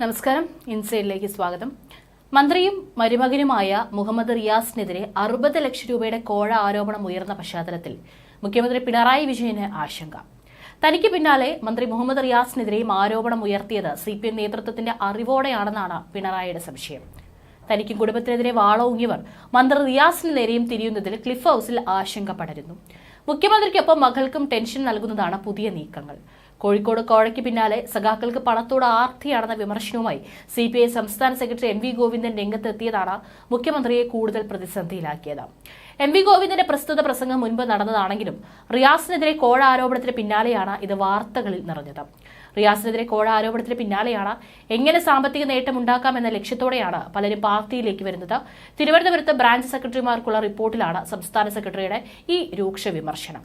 നമസ്കാരം. ഇൻസൈഡിലേക്ക് സ്വാഗതം. മന്ത്രിയും മരുമകനുമായ മുഹമ്മദ് റിയാസിനെതിരെ അറുപത് ലക്ഷം രൂപയുടെ കോഴ ആരോപണം ഉയർന്ന പശ്ചാത്തലത്തിൽ മുഖ്യമന്ത്രി പിണറായി വിജയന് ആശങ്ക. തനിക്ക് പിന്നാലെ മന്ത്രി മുഹമ്മദ് റിയാസിനെതിരെയും ആരോപണം ഉയർത്തിയത് സി പി എം നേതൃത്വത്തിന്റെ അറിവോടെയാണെന്നാണ് പിണറായിയുടെ സംശയം. തനിക്കും കുടുംബത്തിനെതിരെ വാളോങ്ങിയവർ മന്ത്രി റിയാസിന് നേരെയും തിരിയുന്നതിൽ ക്ലിഫ് ഹൌസിൽ ആശങ്ക പടരുന്നു. മുഖ്യമന്ത്രിക്കൊപ്പം മകൾക്കും ടെൻഷൻ നൽകുന്നതാണ് പുതിയ നീക്കങ്ങൾ. കോഴിക്കോട് കോഴയ്ക്ക് പിന്നാലെ സഖാക്കൾക്ക് പണത്തോട് ആർത്തിയാണെന്ന വിമർശനവുമായി സി പി ഐ സംസ്ഥാന സെക്രട്ടറി എം വി ഗോവിന്ദൻ രംഗത്തെത്തിയതാണ് മുഖ്യമന്ത്രിയെ കൂടുതൽ പ്രതിസന്ധിയിലാക്കിയത്. എം വി ഗോവിന്ദന്റെ പ്രസ്തുത പ്രസംഗം മുൻപ് നടന്നതാണെങ്കിലും റിയാസിനെതിരെ കോഴ ആരോപണത്തിന് പിന്നാലെയാണ് ഇത് വാർത്തകളിൽ നിറഞ്ഞത്. റിയാസിനെതിരെ കോഴ ആരോപണത്തിന് പിന്നാലെയാണ് എങ്ങനെ സാമ്പത്തിക നേട്ടമുണ്ടാക്കാമെന്ന ലക്ഷ്യത്തോടെയാണ് പലരും പാർട്ടിയിലേക്ക് വരുന്നത്. തിരുവനന്തപുരത്ത് ബ്രാഞ്ച് സെക്രട്ടറിമാർക്കുള്ള റിപ്പോർട്ടിലാണ് സംസ്ഥാന സെക്രട്ടറിയുടെ ഈ രൂക്ഷ വിമർശനം.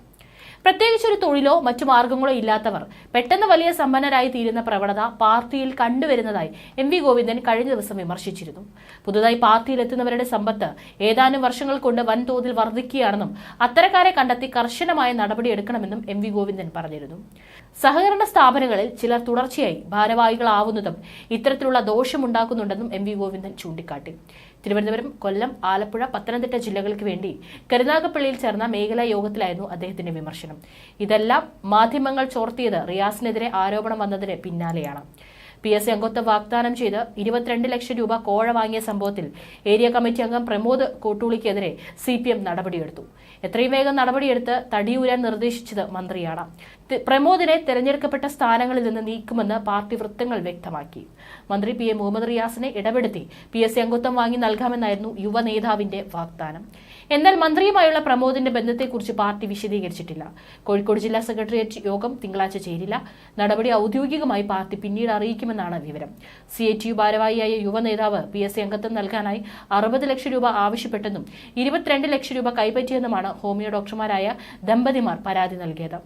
പ്രത്യേകിച്ച് ഒരു തൊഴിലോ മറ്റു മാർഗങ്ങളോ ഇല്ലാത്തവർ പെട്ടെന്ന് വലിയ സമ്പന്നരായി തീരുന്ന പ്രവണത പാർട്ടിയിൽ കണ്ടുവരുന്നതായി എം വി ഗോവിന്ദൻ കഴിഞ്ഞ ദിവസം വിമർശിച്ചിരുന്നു. പുതുതായി പാർട്ടിയിലെത്തുന്നവരുടെ സമ്പത്ത് ഏതാനും വർഷങ്ങൾ കൊണ്ട് വൻതോതിൽ വർദ്ധിക്കുകയാണെന്നും അത്തരക്കാരെ കണ്ടെത്തി കർശനമായ നടപടിയെടുക്കണമെന്നും എം വി ഗോവിന്ദൻ പറഞ്ഞിരുന്നു. സഹകരണ സ്ഥാപനങ്ങളിൽ ചിലർ തുടർച്ചയായി ഭാരവാഹികളാവുന്നതും ഇത്തരത്തിലുള്ള ദോഷമുണ്ടാക്കുന്നുണ്ടെന്നും എം വി ഗോവിന്ദൻ ചൂണ്ടിക്കാട്ടി. തിരുവനന്തപുരം കൊല്ലം ആലപ്പുഴ പത്തനംതിട്ട ജില്ലകൾക്ക് വേണ്ടി കരുനാഗപ്പള്ളിയിൽ ചേർന്ന മേഖലാ യോഗത്തിലായിരുന്നു അദ്ദേഹത്തിന്റെ വിമർശനം. ഇതെല്ലാം മാധ്യമങ്ങൾ ചോർത്തിയത് റിയാസിനെതിരെ ആരോപണം വന്നതിന് പിന്നാലെയാണ്. പി എസ് സി അംഗത്വം വാഗ്ദാനം ചെയ്ത് ഇരുപത്തിരണ്ട് ലക്ഷം രൂപ കോഴ വാങ്ങിയ സംഭവത്തിൽ ഏരിയ കമ്മിറ്റി അംഗം പ്രമോദ് കോട്ടൂളിക്കെതിരെ സി പി എം നടപടിയെടുത്തു. എത്രയും വേഗം നടപടിയെടുത്ത് തടിയൂരാൻ നിർദ്ദേശിച്ചത് മന്ത്രിയാണ്. പ്രമോദിനെ തെരഞ്ഞെടുക്കപ്പെട്ട സ്ഥാനങ്ങളിൽ നിന്ന് നീക്കുമെന്ന് പാർട്ടി വൃത്തങ്ങൾ വ്യക്തമാക്കി. മന്ത്രി പി എ മുഹമ്മദ് റിയാസിനെ ഇടപെടുത്തി പി എസ് സി അംഗത്വം വാങ്ങി നൽകാമെന്നായിരുന്നു യുവ നേതാവിന്റെ വാഗ്ദാനം. എന്നാൽ മന്ത്രിയുമായുള്ള പ്രമോദിന്റെ ബന്ധത്തെക്കുറിച്ച് പാർട്ടി വിശദീകരിച്ചിട്ടില്ല. കോഴിക്കോട് ജില്ലാ സെക്രട്ടേറിയറ്റ് യോഗം തിങ്കളാഴ്ച ചേരില്ല. നടപടി ഔദ്യോഗികമായി പാർട്ടി പിന്നീട് അറിയിക്കുമെന്നാണ് വിവരം. സി എ ടി യു ഭാരവാഹിയായ യുവ നേതാവ് പി എസ് സി അംഗത്വം നൽകാനായി അറുപത് ലക്ഷം രൂപ ആവശ്യപ്പെട്ടെന്നും ഇരുപത്തിരണ്ട് ലക്ഷം രൂപ കൈപ്പറ്റിയെന്നുമാണ് ഹോമിയോ ഡോക്ടർമാരായ ദമ്പതിമാർ പരാതി നൽകിയത്.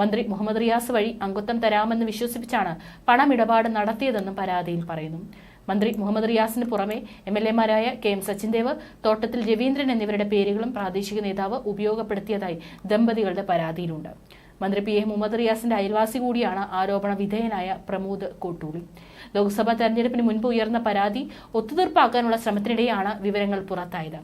മന്ത്രി മുഹമ്മദ് റിയാസ് വഴി അംഗത്വം തരാമെന്ന് വിശ്വസിപ്പിച്ചാണ് പണമിടപാട് നടത്തിയതെന്നും പരാതിയിൽ പറയുന്നു. മന്ത്രി മുഹമ്മദ് റിയാസിന് പുറമെ എം എൽ എമാരായ കെ എം സച്ചിൻദേവ് തോട്ടത്തിൽ രവീന്ദ്രൻ എന്നിവരുടെ പേരുകളും പ്രാദേശിക നേതാവ് ഉപയോഗപ്പെടുത്തിയതായി ദമ്പതികളുടെ പരാതിയിലുണ്ട്. മന്ത്രി പി എ മുഹമ്മദ് റിയാസിന്റെ അയൽവാസി കൂടിയാണ് ആരോപണ വിധേയനായ പ്രമോദ് കോട്ടൂളി. ലോക്സഭാ തെരഞ്ഞെടുപ്പിന് മുൻപ് ഉയർന്ന പരാതി ഒത്തുതീർപ്പാക്കാനുള്ള ശ്രമത്തിനിടെയാണ് വിവരങ്ങൾ പുറത്തായത്.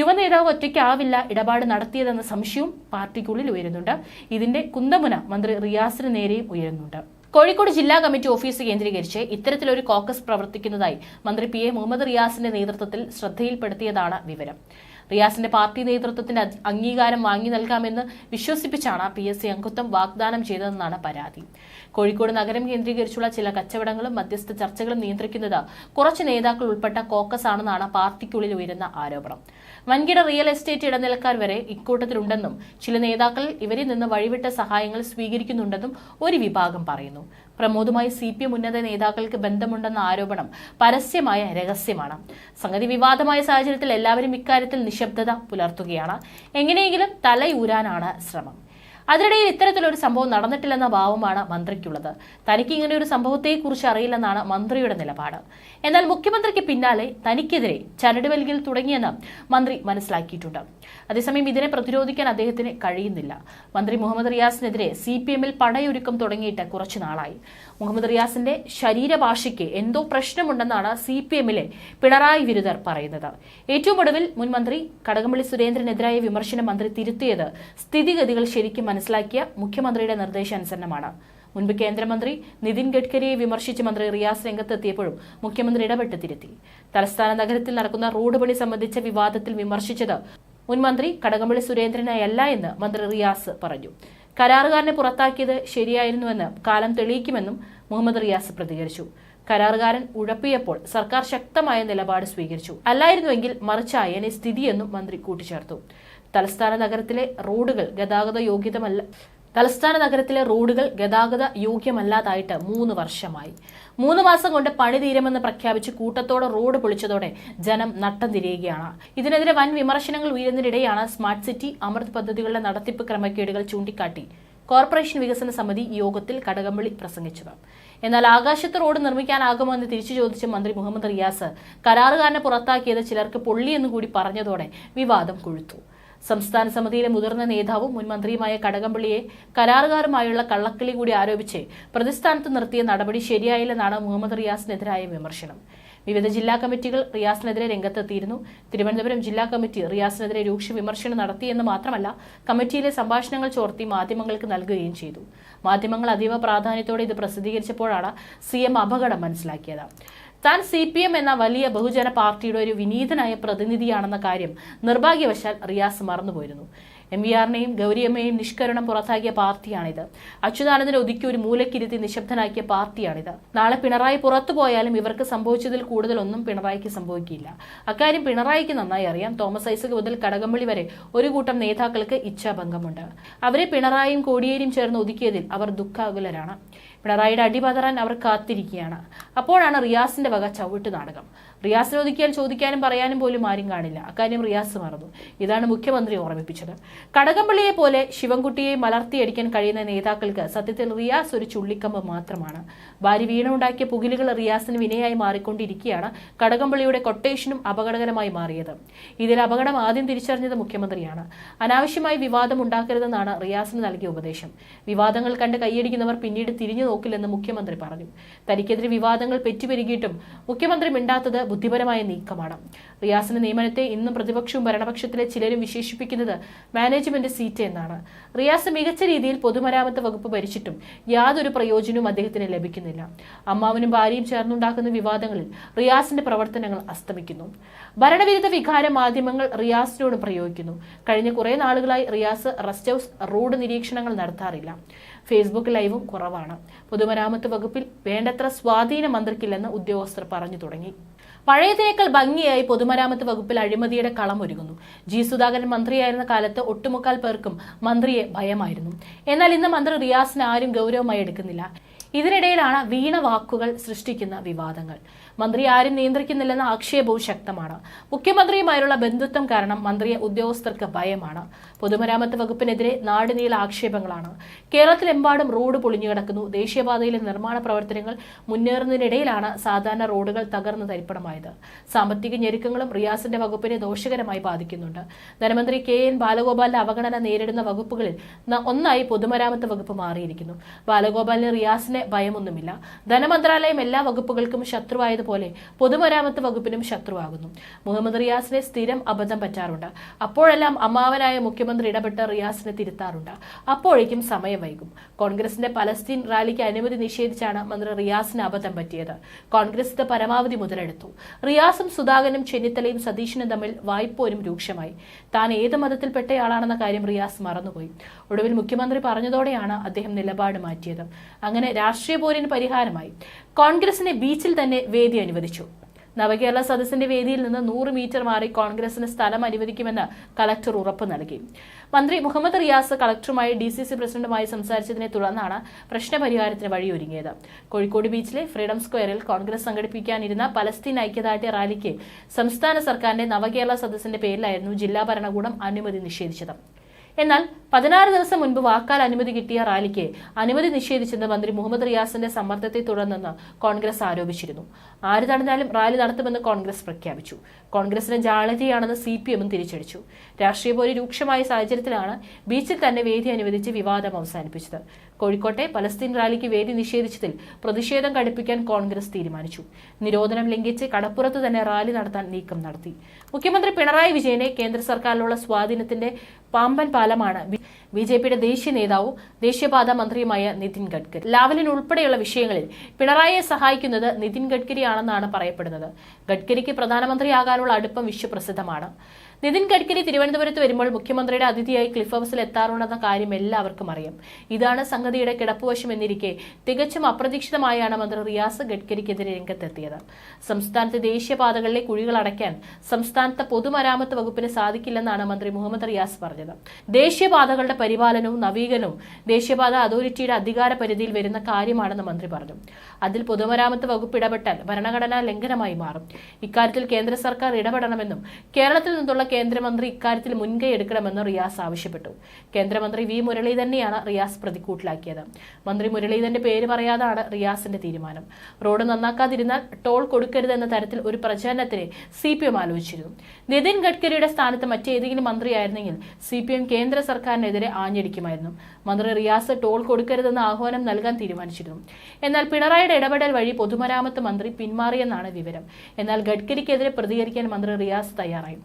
യുവനേതാവ് ഒറ്റയ്ക്കാവില്ല ഇടപാട് നടത്തിയതെന്ന സംശയവും പാർട്ടിക്കുള്ളിൽ ഉയരുന്നുണ്ട്. ഇതിന്റെ കുന്തമുന മന്ത്രി റിയാസിന് നേരെയും ഉയരുന്നുണ്ട്. കോഴിക്കോട് ജില്ലാ കമ്മിറ്റി ഓഫീസ് കേന്ദ്രീകരിച്ച് ഇത്തരത്തിലൊരു കോക്കസ് പ്രവർത്തിക്കുന്നതായി മന്ത്രി പി എ മുഹമ്മദ് റിയാസിന്റെ നേതൃത്വത്തിൽ ശ്രദ്ധയിൽപ്പെടുത്തിയതാണ് വിവരം. റിയാസിന്റെ പാർട്ടി നേതൃത്വത്തിന്റെ അംഗീകാരം വാങ്ങി നൽകാമെന്ന് വിശ്വസിപ്പിച്ചാണ് പി എസ് സി അംഗത്വം വാഗ്ദാനം ചെയ്തതെന്നാണ് പരാതി. കോഴിക്കോട് നഗരം കേന്ദ്രീകരിച്ചുള്ള ചില കച്ചവടങ്ങളും മധ്യസ്ഥ ചർച്ചകളും നിയന്ത്രിക്കുന്നത് കുറച്ച് നേതാക്കൾ ഉൾപ്പെട്ട കോക്കസ് ആണെന്നാണ് പാർട്ടിക്കുള്ളിൽ ഉയരുന്ന ആരോപണം. വൻകിട റിയൽ എസ്റ്റേറ്റ് ഇടനിലക്കാർ വരെ ഇക്കൂട്ടത്തിലുണ്ടെന്നും ചില നേതാക്കൾ ഇവരിൽ നിന്ന് വഴിവിട്ട സഹായങ്ങൾ സ്വീകരിക്കുന്നുണ്ടെന്നും ഒരു വിഭാഗം പറയുന്നു. പ്രമോദുമായി സി പി എം ഉന്നത നേതാക്കൾക്ക് ബന്ധമുണ്ടെന്ന ആരോപണം പരസ്യമായ രഹസ്യമാണ്. സംഗതി വിവാദമായ സാഹചര്യത്തിൽ എല്ലാവരും ഇക്കാര്യത്തിൽ നിശബ്ദത പുലർത്തുകയാണ്. എങ്ങനെയെങ്കിലും തലയൂരാനാണ് ശ്രമം. അതിനിടയിൽ ഇത്തരത്തിലൊരു സംഭവം നടന്നിട്ടില്ലെന്ന ഭാവമാണ് മന്ത്രിക്കുള്ളത്. തനിക്ക് ഇങ്ങനെ ഒരു സംഭവത്തെക്കുറിച്ച് അറിയില്ലെന്നാണ് മന്ത്രിയുടെ നിലപാട്. എന്നാൽ മുഖ്യമന്ത്രിക്ക് പിന്നാലെ തനിക്കെതിരെ ചരട് വലികൽ തുടങ്ങിയെന്ന് മന്ത്രി മനസ്സിലാക്കിയിട്ടുണ്ട്. അതേസമയം ഇതിനെ പ്രതിരോധിക്കാൻ അദ്ദേഹത്തിന് കഴിയുന്നില്ല. മന്ത്രി മുഹമ്മദ് റിയാസിനെതിരെ സി പി എമ്മിൽ പടയൊരുക്കം തുടങ്ങിയിട്ട് കുറച്ചു നാളായി. മുഹമ്മദ് റിയാസിന്റെ ശരീരഭാഷയ്ക്ക് എന്തോ പ്രശ്നമുണ്ടെന്നാണ് സി പി എമ്മിലെ പിണറായി വിരുദ്ധർ പറയുന്നത്. ഏറ്റവും ഒടുവിൽ മുൻ മന്ത്രി കടകംപള്ളി സുരേന്ദ്രനെതിരായ വിമർശനം മന്ത്രി തിരുത്തിയത് സ്ഥിതിഗതികൾ ശരിക്കും മനസ്സിലാക്കിയ മുഖ്യമന്ത്രിയുടെ നിർദ്ദേശാനുസരണമാണ്. മുൻപ് കേന്ദ്രമന്ത്രി നിതിൻ ഗഡ്കരിയെ വിമർശിച്ച് മന്ത്രി റിയാസ് രംഗത്തെത്തിയപ്പോഴും മുഖ്യമന്ത്രി ഇടപെട്ട് തിരുത്തി. തലസ്ഥാന നഗരത്തിൽ നടക്കുന്ന റോഡ് പണി സംബന്ധിച്ച വിവാദത്തിൽ വിമർശിച്ചത് മുൻ മന്ത്രി കടകംപള്ളി സുരേന്ദ്രനായല്ല എന്ന് മന്ത്രി റിയാസ് പറഞ്ഞു. കരാറുകാരനെ പുറത്താക്കിയത് ശരിയായിരുന്നുവെന്ന് കാലം തെളിയിക്കുമെന്നും മുഹമ്മദ് റിയാസ് പ്രതികരിച്ചു. കരാറുകാരൻ ഉഴപ്പിയപ്പോൾ സർക്കാർ ശക്തമായ നിലപാട് സ്വീകരിച്ചു. അല്ലായിരുന്നുവെങ്കിൽ മറിച്ചായേനെ സ്ഥിതിയെന്നും മന്ത്രി കൂട്ടിച്ചേർത്തു. തലസ്ഥാന നഗരത്തിലെ റോഡുകൾ ഗതാഗത യോഗ്യതമല്ല തലസ്ഥാന നഗരത്തിലെ റോഡുകൾ ഗതാഗത യോഗ്യമല്ലാതായിട്ട് മൂന്ന് വർഷമായി. മൂന്ന് മാസം കൊണ്ട് പണി തീരുമെന്ന് പ്രഖ്യാപിച്ച് കൂട്ടത്തോടെ റോഡ് പൊളിച്ചതോടെ ജനം നട്ടം തിരിയുകയാണ്. ഇതിനെതിരെ വൻ വിമർശനങ്ങൾ ഉയരുന്നതിനിടെയാണ് സ്മാർട്ട് സിറ്റി അമൃത് പദ്ധതികളുടെ നടത്തിപ്പ് ക്രമക്കേടുകൾ ചൂണ്ടിക്കാട്ടി കോർപ്പറേഷൻ വികസന സമിതി യോഗത്തിൽ കടകംപള്ളി പ്രസംഗിച്ചത്. എന്നാൽ ആകാശത്ത് റോഡ് നിർമ്മിക്കാനാകുമോ എന്ന് തിരിച്ചു ചോദിച്ച മന്ത്രി മുഹമ്മദ് റിയാസ് കരാറുകാരനെ പുറത്താക്കിയത് ചിലർക്ക് പൊള്ളിയെന്ന് കൂടി പറഞ്ഞതോടെ വിവാദം കൊഴുത്തു. സംസ്ഥാന സമിതിയിലെ മുതിർന്ന നേതാവും മുൻ മന്ത്രിയുമായ കടകംപള്ളിയെ കരാറുകാരുമായുള്ള കള്ളക്കളി കൂടി ആരോപിച്ച് പ്രതിസ്ഥാനത്ത് നിർത്തിയ നടപടി ശരിയായില്ലെന്നാണ് മുഹമ്മദ് റിയാസിനെതിരായ വിമർശനം. വിവിധ ജില്ലാ കമ്മിറ്റികൾ റിയാസിനെതിരെ രംഗത്തെത്തിയിരുന്നു. തിരുവനന്തപുരം ജില്ലാ കമ്മിറ്റി റിയാസിനെതിരെ രൂക്ഷ വിമർശനം നടത്തിയെന്ന് മാത്രമല്ല കമ്മിറ്റിയിലെ സംഭാഷണങ്ങൾ ചോർത്തി മാധ്യമങ്ങൾക്ക് നൽകുകയും ചെയ്തു. മാധ്യമങ്ങൾ അതീവ പ്രാധാന്യത്തോടെ ഇത് പ്രസിദ്ധീകരിച്ചപ്പോഴാണ് സി എം അപകടം മനസ്സിലാക്കിയത്. താൻ സി പി എം എന്ന വലിയ ബഹുജന പാർട്ടിയുടെ ഒരു വിനീതനായ പ്രതിനിധിയാണെന്ന കാര്യം നിർഭാഗ്യവശാൽ റിയാസ് മറന്നുപോയിരുന്നു എം വി ആറിനെയും ഗൗരിയമ്മയെയും നിഷ്കരണം പുറത്താക്കിയ പാർട്ടിയാണിത്. അച്യുതാനന്ദനെ ഒതുക്കി ഒരു മൂലക്കിരുത്തി നിശബ്ദനാക്കിയ പാർട്ടിയാണിത്. നാളെ പിണറായി പുറത്തു പോയാലും ഇവർക്ക് സംഭവിച്ചതിൽ കൂടുതലൊന്നും പിണറായിക്ക് സംഭവിക്കില്ല. അക്കാര്യം പിണറായിക്ക് നന്നായി അറിയാം. തോമസ് ഐസക് മുതൽ കടകംപള്ളി വരെ ഒരു കൂട്ടം നേതാക്കൾക്ക് ഇച്ഛാഭംഗമുണ്ട്. അവരെ പിണറായിയും കോടിയേരിയും ചേർന്ന് ഒതുക്കിയതിൽ അവർ ദുഃഖാകുലരാണ്. പിണറായിയുടെ അടിപതറാൻ അവർ കാത്തിരിക്കുകയാണ്. അപ്പോഴാണ് റിയാസിന്റെ വക ചവിട്ട് നാടകം. റിയാസ് ഒതുക്കിയാൽ ചോദിക്കാനും പറയാനും പോലും ആരും കാണില്ല. അക്കാര്യം റിയാസ് മറന്നു. ഇതാണ് മുഖ്യമന്ത്രി ഓർമ്മിപ്പിച്ചത്. കടകംപള്ളിയെ പോലെ ശിവൻകുട്ടിയെ മലർത്തിയടിക്കാൻ കഴിയുന്ന നേതാക്കൾക്ക് സത്യത്തിൽ റിയാസ് ഒരു ചുള്ളിക്കമ്പ് മാത്രമാണ്. ഭാര്യ വീണ ഉണ്ടാക്കിയ പുകിലുകൾ റിയാസിന് വിനയായി മാറിക്കൊണ്ടിരിക്കുകയാണ് കടകംപള്ളിയുടെ കൊട്ടേഷനും അപകടകരമായി മാറിയത്. ഇതിൽ അപകടം ആദ്യം തിരിച്ചറിഞ്ഞത് മുഖ്യമന്ത്രിയാണ്. അനാവശ്യമായി വിവാദം ഉണ്ടാക്കരുതെന്നാണ് റിയാസിന് നൽകിയ ഉപദേശം. വിവാദങ്ങൾ കണ്ട് കൈയടിക്കുന്നവർ പിന്നീട് തിരിഞ്ഞു നോക്കില്ലെന്ന് മുഖ്യമന്ത്രി പറഞ്ഞു. തനിക്കെതിരെ വിവാദങ്ങൾ പെറ്റുപെരുകിയിട്ടും മുഖ്യമന്ത്രി മിണ്ടാത്തത് ബുദ്ധിപരമായ നീക്കമാണ്. റിയാസിന്റെ നിയമനത്തെ ഇന്നും പ്രതിപക്ഷവും ഭരണപക്ഷത്തിലെ ചിലരും വിശേഷിപ്പിക്കുന്നത് മാനേജ്മെന്റ് സീറ്റ് എന്നാണ്. റിയാസ് മികച്ച രീതിയിൽ പൊതുമരാമത്ത് വകുപ്പ് ഭരിച്ചിട്ടും യാതൊരു പ്രയോജനവും അദ്ദേഹത്തിന് ലഭിക്കുന്നില്ല. അമ്മാവനും ഭാര്യയും ചേർന്നുണ്ടാക്കുന്ന വിവാദങ്ങളിൽ റിയാസിന്റെ പ്രവർത്തനങ്ങൾ അസ്തമിക്കുന്നു. ഭരണവിരുദ്ധ വികാര മാധ്യമങ്ങൾ റിയാസിനോട് പ്രയോഗിക്കുന്നു. കഴിഞ്ഞ കുറെ നാളുകളായി റിയാസ് റെസ്റ്റ് ഹൗസ് റോഡ് നിരീക്ഷണങ്ങൾ നടത്താറില്ല. ഫേസ്ബുക്ക് ലൈവും കുറവാണ്. പൊതുമരാമത്ത് വകുപ്പിൽ വേണ്ടത്ര സ്വാധീന മന്ത്രിക്കില്ലെന്ന് ഉദ്യോഗസ്ഥർ പറഞ്ഞു തുടങ്ങി. പഴയതിനേക്കാൾ ഭംഗിയായി പൊതുമരാമത്ത് വകുപ്പിൽ അഴിമതിയുടെ കളം ഒരുങ്ങുന്നു. ജി സുധാകരൻ മന്ത്രിയായിരുന്ന കാലത്ത് ഒട്ടുമുക്കാൽ പേർക്കും മന്ത്രിയെ ഭയമായിരുന്നു. എന്നാൽ ഇന്ന് മന്ത്രി റിയാസിന് ആരും ഗൗരവമായി എടുക്കുന്നില്ല. ഇതിനിടയിലാണ് വീണ വാക്കുകൾ സൃഷ്ടിക്കുന്ന വിവാദങ്ങൾ. മന്ത്രി ആരും നിയന്ത്രിക്കുന്നില്ലെന്ന ആക്ഷേപവും ശക്തമാണ്. മുഖ്യമന്ത്രിയുമായുള്ള ബന്ധുത്വം കാരണം മന്ത്രിയെ ഉദ്യോഗസ്ഥർക്ക് ഭയമാണ്. പൊതുമരാമത്ത് വകുപ്പിനെതിരെ നാടിനീള ആക്ഷേപങ്ങളാണ്. കേരളത്തിലെമ്പാടും റോഡ് പൊളിഞ്ഞു കിടക്കുന്നു ദേശീയപാതയിലെ നിർമ്മാണ പ്രവർത്തനങ്ങൾ മുന്നേറുന്നതിനിടയിലാണ് സാധാരണ റോഡുകൾ തകർന്ന് തരിപ്പണമായത് സാമ്പത്തിക ഞെരുക്കങ്ങളും റിയാസിന്റെ വകുപ്പിനെ ദോഷകരമായി ബാധിക്കുന്നുണ്ട്. ധനമന്ത്രി കെ എൻ ബാലഗോപാലിന്റെ അവഗണന നേരിടുന്ന വകുപ്പുകളിൽ ഒന്നായി പൊതുമരാമത്ത് വകുപ്പ് മാറിയിരിക്കുന്നു. ബാലഗോപാലിന് റിയാസിനെ ഭയമൊന്നുമില്ല. ധനമന്ത്രാലയം എല്ലാ വകുപ്പുകൾക്കും ശത്രുവായതുപോലെ പൊതുമരാമത്ത് വകുപ്പിനും ശത്രുവാകുന്നു. മുഹമ്മദ് റിയാസിനെ സ്ഥിരം അബദ്ധം പറ്റാറുണ്ട്. അപ്പോഴെല്ലാം അമ്മാവനായ മുഖ്യമന്ത്രി ഇടപെട്ട് റിയാസിനെ തിരുത്താറുണ്ട്. അപ്പോഴേക്കും സമയം വൈകും. കോൺഗ്രസിന്റെ പലസ്തീൻ റാലിക്ക് അനുമതി നിഷേധിച്ചാണ് മന്ത്രി റിയാസിന് അബദ്ധം പറ്റിയത്. കോൺഗ്രസ് ഇത് പരമാവധി മുതലെടുത്തു. റിയാസും സുധാകരനും ചെന്നിത്തലയും സതീഷിനും തമ്മിൽ വായ്പോരും രൂക്ഷമായി. താൻ ഏത് മതത്തിൽപ്പെട്ടയാളാണെന്ന കാര്യം റിയാസ് മറന്നുപോയി. ഒടുവിൽ മുഖ്യമന്ത്രി പറഞ്ഞതോടെയാണ് അദ്ദേഹം നിലപാട് മാറ്റിയത്. അങ്ങനെ രാഷ്ട്രീയ പോരിന് പരിഹാരമായി. കോൺഗ്രസിനെ ബീച്ചിൽ തന്നെ വേദി അനുവദിച്ചു. നവകേരള സദസ്സിന്റെ വേദിയിൽ നിന്ന് നൂറ് മീറ്റർ മാറി കോൺഗ്രസിന് സ്ഥലം അനുവദിക്കുമെന്ന് കളക്ടർ ഉറപ്പ് നൽകി. മന്ത്രി മുഹമ്മദ് റിയാസ് കളക്ടറുമായി ഡി സി സി പ്രസിഡന്റുമായി സംസാരിച്ചതിനെ തുടർന്നാണ് പ്രശ്നപരിഹാരത്തിന് വഴിയൊരുങ്ങിയത്. കോഴിക്കോട് ബീച്ചിലെ ഫ്രീഡം സ്ക്വയറിൽ കോൺഗ്രസ് സംഘടിപ്പിക്കാനിരുന്ന പലസ്തീൻ ഐക്യദാർഢ്യ റാലിക്ക് സംസ്ഥാന സർക്കാരിന്റെ നവകേരള സദസ്സിന്റെ പേരിലായിരുന്നു ജില്ലാ ഭരണകൂടം അനുമതി നിഷേധിച്ചത്. എന്നാൽ പതിനാറ് ദിവസം മുൻപ് വാക്കാൽ അനുമതി കിട്ടിയ റാലിക്ക് അനുമതി നിഷേധിച്ചെന്ന് മന്ത്രി മുഹമ്മദ് റിയാസിന്റെ സമ്മർദ്ദത്തെ തുടർന്നെന്ന് കോൺഗ്രസ് ആരോപിച്ചിരുന്നു. ആര് തടഞ്ഞാലും റാലി നടത്തുമെന്ന് കോൺഗ്രസ് പ്രഖ്യാപിച്ചു. കോൺഗ്രസിന് ജാളതയാണെന്ന് സി പി എമ്മും തിരിച്ചടിച്ചു. രാഷ്ട്രീയ പോലെ രൂക്ഷമായ സാഹചര്യത്തിലാണ് ബീച്ചിൽ തന്നെ വേദി അനുവദിച്ച് വിവാദം അവസാനിപ്പിച്ചത്. കോഴിക്കോട്ടെ പലസ്തീൻ റാലിക്ക് വേദി നിഷേധിച്ചതിൽ പ്രതിഷേധം കടുപ്പിക്കാൻ കോൺഗ്രസ് തീരുമാനിച്ചു. നിരോധനം ലംഘിച്ച് കടപ്പുറത്ത് തന്നെ റാലി നടത്താൻ നീക്കം നടത്തി. മുഖ്യമന്ത്രി പിണറായി വിജയനെ കേന്ദ്ര സർക്കാരിലുള്ള സ്വാധീനത്തിന്റെ പാമ്പൻ പാലമാണ് ബി ജെ പിയുടെ ദേശീയ നേതാവും ദേശീയപാത മന്ത്രിയുമായ നിതിൻ ഗഡ്കരി. ലാവലിൻ ഉൾപ്പെടെയുള്ള വിഷയങ്ങളിൽ പിണറായിയെ സഹായിക്കുന്നത് നിതിൻ ഗഡ്കരിയാണെന്നാണ് പറയപ്പെടുന്നത്. ഗഡ്കരിക്ക് പ്രധാനമന്ത്രിയാകാനുള്ള അടുപ്പം വിശ്വപ്രസിദ്ധമാണ്. നിതിൻ ഗഡ്കരി തിരുവനന്തപുരത്ത് വരുമ്പോൾ മുഖ്യമന്ത്രിയുടെ അതിഥിയായി ക്ലിഫ് ഹൗസിൽ എത്താറുണ്ടെന്ന കാര്യം എല്ലാവർക്കും അറിയാം. ഇതാണ് സംഗതിയുടെ കിടപ്പുവശം എന്നിരിക്കെ തികച്ചും അപ്രതീക്ഷിതമായാണ് മന്ത്രി റിയാസ് ഗഡ്കരിക്കെതിരെ രംഗത്തെത്തിയത്. സംസ്ഥാനത്തെ ദേശീയപാതകളിലെ കുഴികൾ അടയ്ക്കാൻ സംസ്ഥാനത്തെ പൊതുമരാമത്ത് വകുപ്പിന് സാധിക്കില്ലെന്നാണ് മന്ത്രി മുഹമ്മദ് റിയാസ് പറഞ്ഞത്. ദേശീയപാതകളുടെ പരിപാലനവും നവീകരണവും ദേശീയപാത അതോറിറ്റിയുടെ അധികാര പരിധിയിൽ വരുന്ന കാര്യമാണെന്ന് മന്ത്രി പറഞ്ഞു. അതിൽ പൊതുമരാമത്ത് വകുപ്പ് ഇടപെട്ടാൽ ഭരണഘടനാ ലംഘനമായി മാറും. ഇക്കാര്യത്തിൽ കേന്ദ്ര സർക്കാർ ഇടപെടണമെന്നും കേരളത്തിൽ നിന്നുള്ള കേന്ദ്രമന്ത്രി ഇക്കാര്യത്തിൽ മുൻകൈ എടുക്കണമെന്ന് റിയാസ് ആവശ്യപ്പെട്ടു. കേന്ദ്രമന്ത്രി വി മുരളീധരനെയാണ് റിയാസ് പ്രതിക്കൂട്ടിലാക്കിയത്. മന്ത്രി മുരളീധരന്റെ പേര് പറയാതാണ് റിയാസിന്റെ തീരുമാനം. റോഡ് നന്നാക്കാതിരുന്നാൽ ടോൾ കൊടുക്കരുതെന്ന തരത്തിൽ ഒരു പ്രചാരണത്തിന് സി പി എം ആലോചിച്ചിരുന്നു. നിതിൻ ഗഡ്കരിയുടെ സ്ഥാനത്ത് മറ്റേതെങ്കിലും മന്ത്രിയായിരുന്നെങ്കിൽ സി പി എം കേന്ദ്ര സർക്കാരിനെതിരെ ആഞ്ഞടിക്കുമായിരുന്നു. മന്ത്രി റിയാസ് ടോൾ കൊടുക്കരുതെന്ന ആഹ്വാനം നൽകാൻ തീരുമാനിച്ചിരുന്നു. എന്നാൽ പിണറായിയുടെ ഇടപെടൽ വഴി പൊതുമരാമത്ത് മന്ത്രി പിന്മാറിയെന്നാണ് വിവരം. എന്നാൽ ഗഡ്കരിക്കെതിരെ പ്രതികരിക്കാൻ മന്ത്രി റിയാസ് തയ്യാറായി.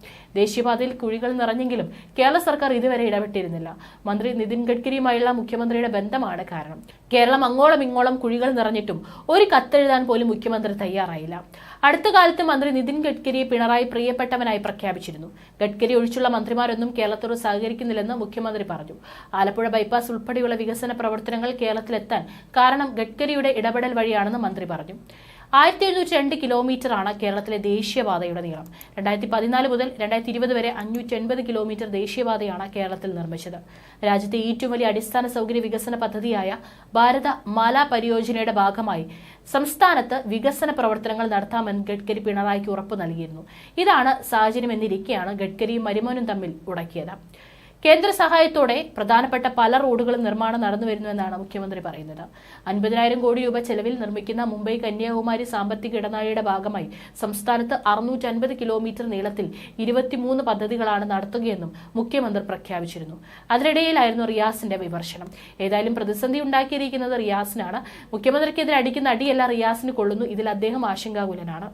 ദേശീയപാതയിൽ കുഴികൾ നിറഞ്ഞെങ്കിലും കേരള സർക്കാർ ഇതുവരെ ഇടപെട്ടിരുന്നില്ല. മന്ത്രി നിതിൻ ഗഡ്കരിയുമായുള്ള മുഖ്യമന്ത്രിയുടെ ബന്ധമാണ് കാരണം. കേരളം അങ്ങോളം ഇങ്ങോളം കുഴികൾ നിറഞ്ഞിട്ടും ഒരു കത്തെഴുതാൻ പോലും മുഖ്യമന്ത്രി തയ്യാറായില്ല. അടുത്ത കാലത്ത് മന്ത്രി നിതിൻ ഗഡ്കരിയെ പിണറായി പ്രിയപ്പെട്ടവനായി പ്രഖ്യാപിച്ചിരുന്നു. ഗഡ്കരി ഒഴിച്ചുള്ള മന്ത്രിമാരൊന്നും കേരളത്തോട് സഹകരിക്കുന്നില്ലെന്ന് മുഖ്യമന്ത്രി പറഞ്ഞു. ആലപ്പുഴ ബൈപ്പാസ് ഉൾപ്പെടെയുള്ള വികസന പ്രവർത്തനങ്ങൾ കേരളത്തിലെത്താൻ കാരണം ഗഡ്കരിയുടെ ഇടപെടൽ വഴിയാണെന്ന് മന്ത്രി പറഞ്ഞു. ആയിരത്തി എഴുന്നൂറ്റി രണ്ട് കിലോമീറ്ററാണ് കേരളത്തിലെ ദേശീയപാതയുടെ നീളം. രണ്ടായിരത്തി പതിനാല് മുതൽ രണ്ടായിരത്തി ഇരുപത് വരെ അഞ്ഞൂറ്റി എൺപത് കിലോമീറ്റർ ദേശീയപാതയാണ് കേരളത്തിൽ നിർമ്മിച്ചത്. രാജ്യത്തെ ഏറ്റവും വലിയ അടിസ്ഥാന സൗകര്യ വികസന പദ്ധതിയായ ഭാരത മാല പരിയോജനയുടെ ഭാഗമായി സംസ്ഥാനത്ത് വികസന പ്രവർത്തനങ്ങൾ നടത്താമെന്ന് ഗഡ്കരി പിണറായിക്ക് ഉറപ്പ് നൽകിയിരുന്നു. ഇതാണ് സാഹചര്യം എന്നിരിക്കെയാണ് ഗഡ്കരിയും മരുമോനും തമ്മിൽ ഉടക്കിയത്. കേന്ദ്ര സഹായത്തോടെ പ്രധാനപ്പെട്ട പല റോഡുകളും നിർമ്മാണം നടന്നു വരുന്നുവെന്നാണ് മുഖ്യമന്ത്രി പറയുന്നത്. അൻപതിനായിരം കോടി രൂപ ചെലവിൽ നിർമ്മിക്കുന്ന മുംബൈ കന്യാകുമാരി സാമ്പത്തിക ഇടനാഴിയുടെ ഭാഗമായി സംസ്ഥാനത്ത് അറുന്നൂറ്റി അൻപത് കിലോമീറ്റർ നീളത്തിൽ ഇരുപത്തിമൂന്ന് പദ്ധതികളാണ് നടത്തുകയെന്നും മുഖ്യമന്ത്രി പ്രഖ്യാപിച്ചിരുന്നു. അതിനിടയിലായിരുന്നു റിയാസിന്റെ വിമർശനം. ഏതായാലും പ്രതിസന്ധി ഉണ്ടാക്കിയിരിക്കുന്നത് റിയാസിനാണ്. മുഖ്യമന്ത്രിക്കെതിരെ അടിക്കുന്ന അടിയല്ല റിയാസിന് കൊള്ളുന്നു. ഇതിൽ അദ്ദേഹം ആശങ്കാകുലനാണ്.